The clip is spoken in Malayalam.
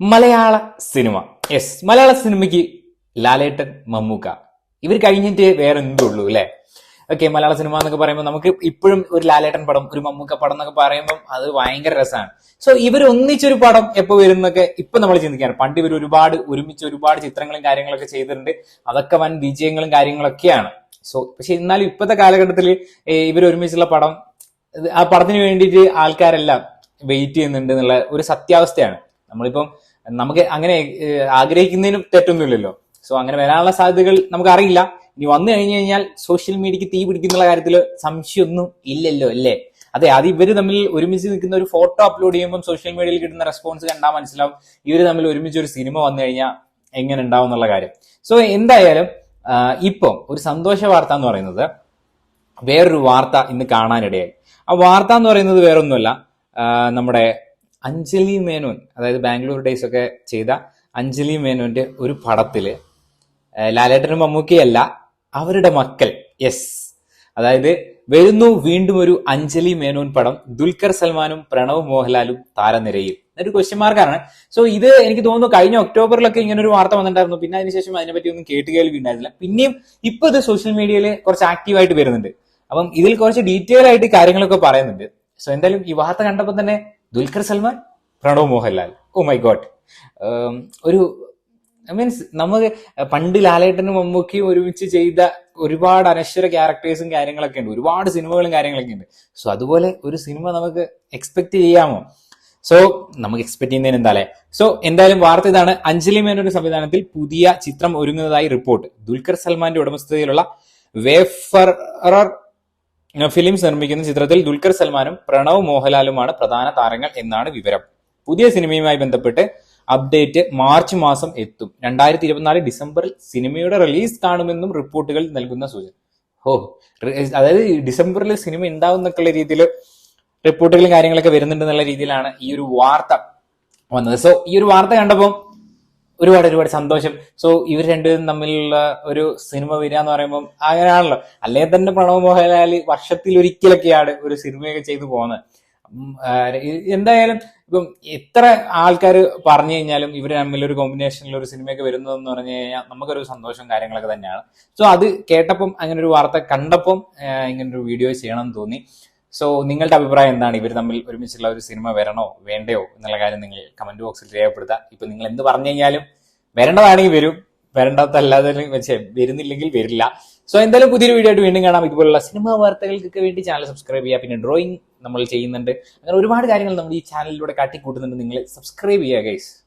മലയാള സിനിമ. യെസ് മലയാള സിനിമയ്ക്ക് ലാലേട്ടൻ മമ്മൂക്ക. ഇവർ കഴിഞ്ഞിട്ട് വേറെ എന്തുള്ളൂ അല്ലെ? ഓക്കെ മലയാള സിനിമ എന്നൊക്കെ പറയുമ്പോൾ നമുക്ക് ഇപ്പോഴും ഒരു ലാലേട്ടൻ പടം ഒരു മമ്മൂക്ക പടം എന്നൊക്കെ പറയുമ്പോൾ അത് ഭയങ്കര രസമാണ് സോ ഇവർ ഒന്നിച്ചൊരു പടം എപ്പോ വരുന്നൊക്കെ ഇപ്പൊ നമ്മൾ ചിന്തിക്കാറ്. പണ്ട് ഇവർ ഒരുപാട് ഒരുമിച്ച് ഒരുപാട് ചിത്രങ്ങളും കാര്യങ്ങളൊക്കെ ചെയ്തിട്ടുണ്ട്. അതൊക്കെ വൻ വിജയങ്ങളും കാര്യങ്ങളൊക്കെയാണ്. സോ പക്ഷെ എന്നാലും ഇപ്പോഴത്തെ കാലഘട്ടത്തിൽ ഇവർ ഒരുമിച്ചുള്ള പടം ആ പടത്തിന് വേണ്ടിയിട്ട് ആൾക്കാരെല്ലാം വെയിറ്റ് ചെയ്യുന്നുണ്ട് എന്നുള്ള ഒരു സത്യാവസ്ഥയാണ്. നമ്മളിപ്പം നമുക്ക് അങ്ങനെ ആഗ്രഹിക്കുന്നതിനും തെറ്റൊന്നുമില്ലല്ലോ. സോ അങ്ങനെ വരാനുള്ള സാധ്യതകൾ നമുക്ക് അറിയില്ല ഇനി വന്നു കഴിഞ്ഞു കഴിഞ്ഞാൽ സോഷ്യൽ മീഡിയക്ക് തീ പിടിക്കുന്നുള്ള കാര്യത്തിൽ സംശയമൊന്നും ഇല്ലല്ലോ അല്ലേ? അതെ അത് ഇവർ തമ്മിൽ ഒരുമിച്ച് നിൽക്കുന്ന ഒരു ഫോട്ടോ അപ്ലോഡ് ചെയ്യുമ്പോൾ സോഷ്യൽ മീഡിയയിൽ കിട്ടുന്ന റെസ്പോൺസ് കണ്ടാൽ മനസ്സിലാവും ഇവർ തമ്മിൽ ഒരുമിച്ച് ഒരു സിനിമ വന്നു കഴിഞ്ഞാൽ എങ്ങനെ ഉണ്ടാവും എന്നുള്ള കാര്യം. സോ എന്തായാലും ഇപ്പം ഒരു സന്തോഷ വാർത്ത എന്ന് പറയുന്നത് വേറൊരു വാർത്ത ഇന്ന് കാണാനിടയായി. ആ വാർത്ത എന്ന് പറയുന്നത് വേറൊന്നുമല്ല. നമ്മുടെ അഞ്ജലി മേനോൻ അതായത് ബാംഗ്ലൂർ ഡേയ്സ് ഒക്കെ ചെയ്ത അഞ്ജലി മേനോന്റെ ഒരു പടത്തിൽ ലാലേട്ടനും മമ്മൂക്കിയല്ല അവരുടെ മക്കൾ യെസ്. അതായത് വരുന്നു വീണ്ടും ഒരു അഞ്ജലി മേനോൻ പടം ദുൽഖർ സൽമാനും പ്രണവ് മോഹൻലാലും താരനിരയിൽ. ഒരു ക്വസ്റ്റ്യൻ മാർക്കാണ് സോ ഇത് എനിക്ക് തോന്നുന്നു കഴിഞ്ഞ ഒക്ടോബറിലൊക്കെ ഇങ്ങനെ ഒരു വാർത്ത വന്നിട്ടുണ്ടായിരുന്നു. പിന്നെ അതിനുശേഷം അതിനെപ്പറ്റി ഒന്നും കേട്ട് കേൾവി ഉണ്ടായിരുന്നില്ല. പിന്നെയും ഇപ്പൊ ഇത് സോഷ്യൽ മീഡിയയിൽ കുറച്ച് ആക്റ്റീവായിട്ട് വരുന്നുണ്ട്. അപ്പം ഇതിൽ കുറച്ച് ഡീറ്റെയിൽ ആയിട്ട് കാര്യങ്ങളൊക്കെ പറയുന്നുണ്ട്. സോ എന്തായാലും ഈ വാർത്ത കണ്ടപ്പോൾ തന്നെ Dulquer Salmaan? Pranav Mohanlal. Oh my god ഒരു മീൻസ് നമുക്ക് പണ്ട് ലാലേട്ടനും മമ്മൂക്കിയും ഒരുമിച്ച് ചെയ്ത ഒരുപാട് അനശ്വര ക്യാരക്ടേഴ്സും കാര്യങ്ങളൊക്കെ ഉണ്ട്. ഒരുപാട് സിനിമകളും കാര്യങ്ങളൊക്കെ ഉണ്ട്. സോ അതുപോലെ ഒരു സിനിമ നമുക്ക് എക്സ്പെക്ട് ചെയ്യാമോ? സോ നമുക്ക് എക്സ്പെക്ട് ചെയ്യുന്നതിന് എന്താ സോ എന്തായാലും വാർത്ത ഇതാണ്. അഞ്ജലി മേനോന്റെ സംവിധാനത്തിൽ പുതിയ ചിത്രം ഒരുങ്ങുന്നതായി റിപ്പോർട്ട് ദുൽഖർ സൽമാന്റെ ഉടമസ്ഥതയിലുള്ള വേഫറർ ഫിലിംസ് നിർമ്മിക്കുന്ന ചിത്രത്തിൽ ദുൽഖർ സൽമാനും പ്രണവ് മോഹൻലാലുമാണ് പ്രധാന താരങ്ങൾ എന്നാണ് വിവരം. പുതിയ സിനിമയുമായി ബന്ധപ്പെട്ട് അപ്ഡേറ്റ് മാർച്ച് മാസം എത്തും. രണ്ടായിരത്തി ഇരുപത്തിനാല് ഡിസംബറിൽ സിനിമയുടെ റിലീസ് കാണുമെന്നും റിപ്പോർട്ടുകൾ നൽകുന്ന സൂചന. ഓ അതായത് ഡിസംബറിൽ സിനിമ ഉണ്ടാവും എന്നൊക്കെയുള്ള രീതിയിൽ റിപ്പോർട്ടുകളും കാര്യങ്ങളൊക്കെ വരുന്നുണ്ട് എന്നുള്ള രീതിയിലാണ് ഈ ഒരു വാർത്ത വന്നത്. സോ ഈ ഒരു വാർത്ത കണ്ടപ്പോൾ ഒരുപാട് ഒരുപാട് സന്തോഷം. സോ ഇവർ രണ്ടുപേരും തമ്മിലുള്ള ഒരു സിനിമ വരിക എന്ന് പറയുമ്പോൾ അങ്ങനെയാണല്ലോ അല്ലെങ്കിൽ തന്നെ പ്രണവ് മോഹൻലാൽ വർഷത്തിൽ ഒരിക്കലൊക്കെയാണ് ഒരു സിനിമയൊക്കെ ചെയ്തു പോകുന്നത്. എന്തായാലും ഇപ്പം എത്ര ആൾക്കാർ പറഞ്ഞു കഴിഞ്ഞാലും ഇവർ തമ്മിൽ ഒരു കോമ്പിനേഷനിൽ ഒരു സിനിമയൊക്കെ വരുന്നതെന്ന് പറഞ്ഞു കഴിഞ്ഞാൽ നമുക്കൊരു സന്തോഷം കാര്യങ്ങളൊക്കെ തന്നെയാണ്. സോ അത് കേട്ടപ്പം അങ്ങനെ ഒരു വാർത്ത കണ്ടപ്പം ഇങ്ങനൊരു വീഡിയോ ചെയ്യണം തോന്നി. സോ നിങ്ങളുടെ അഭിപ്രായം എന്താണ്? ഇവർ തമ്മിൽ ഒരുമിച്ചുള്ള ഒരു സിനിമ വരണോ? വേണ്ടയോ? എന്നുള്ള കാര്യം നിങ്ങൾ കമന്റ് ബോക്സിൽ രേഖപ്പെടുത്തുക. ഇപ്പൊ നിങ്ങൾ എന്ത് പറഞ്ഞു കഴിഞ്ഞാലും വരേണ്ടതാണെങ്കിൽ വരും. വരേണ്ടതല്ലാതെ വെച്ച് വരുന്നില്ലെങ്കിൽ വരില്ല. സോ എന്തായാലും പുതിയൊരു വീഡിയോ ആയിട്ട് വീണ്ടും കാണാം. ഇതുപോലുള്ള സിനിമാ വാർത്തകൾക്കൊക്കെ വേണ്ടി ചാനൽ സബ്സ്ക്രൈബ് ചെയ്യുക. പിന്നെ ഡ്രോയിങ് നമ്മൾ ചെയ്യുന്നുണ്ട്. അങ്ങനെ ഒരുപാട് കാര്യങ്ങൾ നമ്മൾ ഈ ചാനലിലൂടെ കാട്ടിക്കൂട്ടുന്നുണ്ട്. നിങ്ങൾ സബ്സ്ക്രൈബ് ചെയ്യുക ഗൈസ്